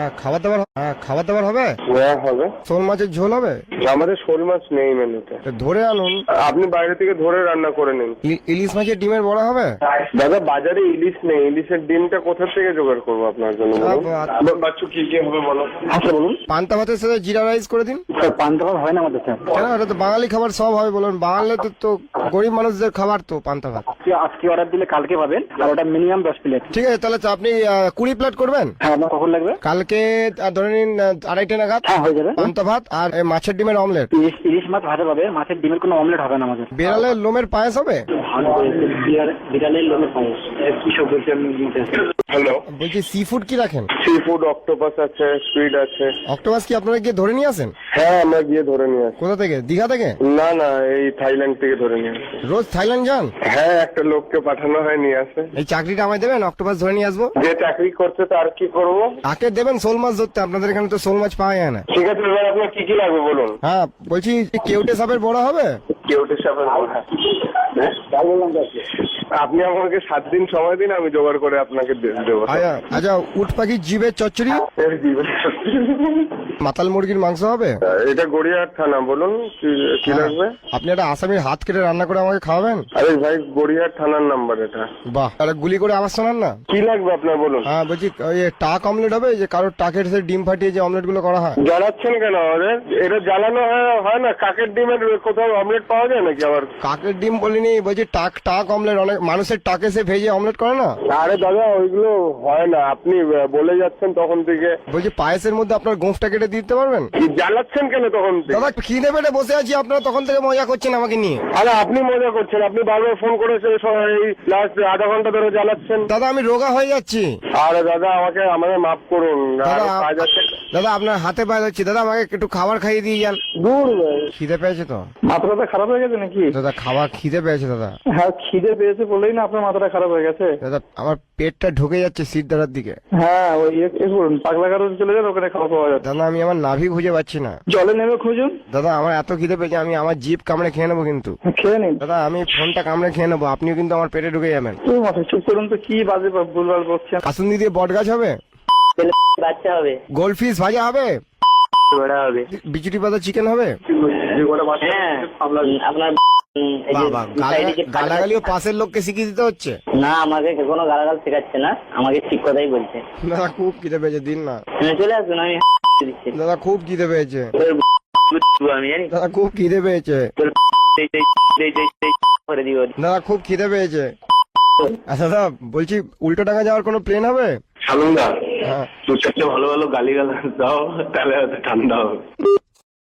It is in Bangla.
হ্যাঁ খাবার দাবার হ্যাঁ খাবার দাবার হবে? হ্যাঁ হবে। শোল মাছের ঝোল হবে? আমাদের শোল মাছ নেই মেনুতে। ধরে আনুন। আপনি বাইরে থেকে ধরে রান্না করে নিন। ইলিশ মাছের ডিমের বড়া হবে? দাদা বাজারে ইলিশ নেই। ইলিশের ডিমটা কোথা থেকে জোগাড় করব আপনার জন্য বলুন? আ- বা- বাচ্চু কি কি হবে বলো? আচ্ছা বলুন। পান্তা ভাতের সাথে জিরা রাইস করে দিন। পান্তা ভাত হয় না আমাদের কেন? এটা তো বাঙালি খাবার সব হবে বলুন। বাঙালি তো তো গরিব মানুষদের খাবার তো পান্তা ভাত। আজকে অর্ডার দিলে কালকে পাবেন। আর ওটা মিনিমাম দশ প্লেট ঠিক আছে তাহলে আপনি কুড়ি প্লেট করবেন? হ্যাঁ আপনার কখন লাগবে? কালকে আহ, ধরে নিন আড়াইটে নাগাদ? হ্যাঁ হয়ে যাবে। পান্তা ভাত আর এই মাছের ডিমের অমলেট ইলিশ ইলিশ মাছ ভাজা পাবে মাছের ডিমের কোনো অমলেট হবে না আমাদের। বিড়ালের লোমের পায়েস হবে? বিড়ালের লোমের পায়েস। কি সব বলছেন হ্যালো বলছি সি ফুড কি রাখেন? সি ফুড অক্টোপাস আছে স্কুইড আছে। অক্টোপাস কি আপনারা গিয়ে ধরে নিয়ে আসেন? হ্যাঁ আমরা গিয়ে ধরে নিয়ে আসি। কোথা থেকে? দীঘা থেকে? না না এই থাইল্যান্ড থেকে ধরে নিয়ে আসি। রোজ থাইল্যান্ড যান? হ্যাঁ একটা লোককে পাঠানো হয় নিয়ে আসে। এই চাকরিটা আমায় দেবেন? অক্টোপাস ধরে নিয়ে আসব? যে চাকরি করছে তার কি করব? তাকে দেবেন শোল মাছ ধরতে। আপনাদের এখানে তো শোল মাছ পাওয়া যায় না। ঠিক আছে এবার আপনার কি কি লাগবে বলুন? হ্যাঁ বলছি কেউটে সাপের বড় হবে? কেউটে সাপের বড়া। হ্যাঁ? আপনি আমাকে সাত দিন সময় দিন আমি জোগাড় করে আপনাকে দেবো। আচ্ছা আচ্ছা উট পাখির জিভের চচ্চড়ি। মাতাল মুরগির মাংস হবে? এটা গড়িয়াহাট থানা বলুন কি- কি লাগবে? আপনি একটা আসামির হাত কেটে রান্না করে আমাকে খাওয়াবেন? আরে ভাই গড়িয়াহাট থানার নাম্বার এটা। বাহ তাহলে গুলি করে আবার শোনান না? কি লাগবে আপনার বলুন? হ্যাঁ বলছি ওই টাক অমলেট হবে যে কারোর টাকের সে ডিম ফাটিয়ে যে অমলেটগুলো করা হয়? জ্বালাচ্ছেন কেন আমাদের? এটা জ্বালানো হয় হয় না? কাকের ডিমের কোথাও অমলেট পাওয়া যায় নাকি আবার? কাকের ডিম বলিনি বলছি টাক টাক অমলেট অনেক মানুষের টাকে সে ভেজে অমলেট করে না? আরে দাদা ওইগুলো হয় না। আপনি বলে যাচ্ছেন তখন থেকে। বলছি পায়েসের মধ্যে আপনার গোঁফটা কেটে দিতে পারবেন? কি জ্বালাচ্ছেন কেন তখন দাদা খিদে পেটে বসে আছি? আপনারা তখন থেকে মজা করছেন আমাকে নিয়ে। আরে আপনি মজা করছেন। আপনি বারবার ফোন করেছেন এই লাস্ট আধা ঘণ্টা ধরে জ্বালাচ্ছেন। দাদা আমি রোগা হয়ে যাচ্ছি। আরে দাদা আমাকে আমাকে মাফ করুন। দাদা আপনার হাতে পায়ে যাচ্ছি। দাদা আমাকে একটু খাবার খাইয়ে দিয়ে যান। দূর। খিদে পেয়েছে তো? মাথাটা খারাপ হয়ে গেছে নাকি? দাদা খাবার খিদে পেয়েছে দাদা। হ্যাঁ খিদে পেয়েছে বলেই না আপনার মাথাটা খারাপ হয়ে গেছে? দাদা আমার পেটটা ঢুকে যাচ্ছে সিট দাদার দিকে। হ্যাঁ ওই করুন পাগলা কারও চলে যান ওখানে খাওয়া পাওয়া যাবে দাদা আমি আমার নাভি খুঁজে পাচ্ছি না। জলে নেমে খুঁজুন। দাদা আমার এত খিদে পেয়েছে আমি আমার জিপ কামড়ে খেয়ে নেব কিন্তু। খেয়ে নিন। দাদা আমি ফোনটা কামড়ে খেয়ে নেব আপনিও কিন্তু আমার পেটে ঢুকে যাবেন। চুপ করুন তো কি বাজে ভুলভাল বলছেন কাসুন্দি দিয়ে বট গাছ হবে? বাচ্চা হবে। গোল্ড ভাজা হবে? বড়া হবে। বিচুটি পাতা চিকেন হবে? হ্যাঁ আপনার গালাগালিও পাশের লোককে শিখিয়ে দিতে হচ্ছে? না আমাকে কোনো গালাগাল শেখাচ্ছে না আমাকে ঠিক কথাই বলছে। দাদা খুব খিদে পেয়েছে দিন না। হ্যাঁ, চলে আসুন আমি দাদা খুব খিদে পেয়েছে। দাদা খুব খিদে পেয়েছে। দাদা খুব খিদে পেয়েছে। আচ্ছা দাদা বলছি উল্টো টাকা যাওয়ার কোনো প্লেন হবে? সালুন্দা হ্যাঁ। দু ভালো ভালো গালি গালাজ দাও তাহলে ঠান্ডা হবে।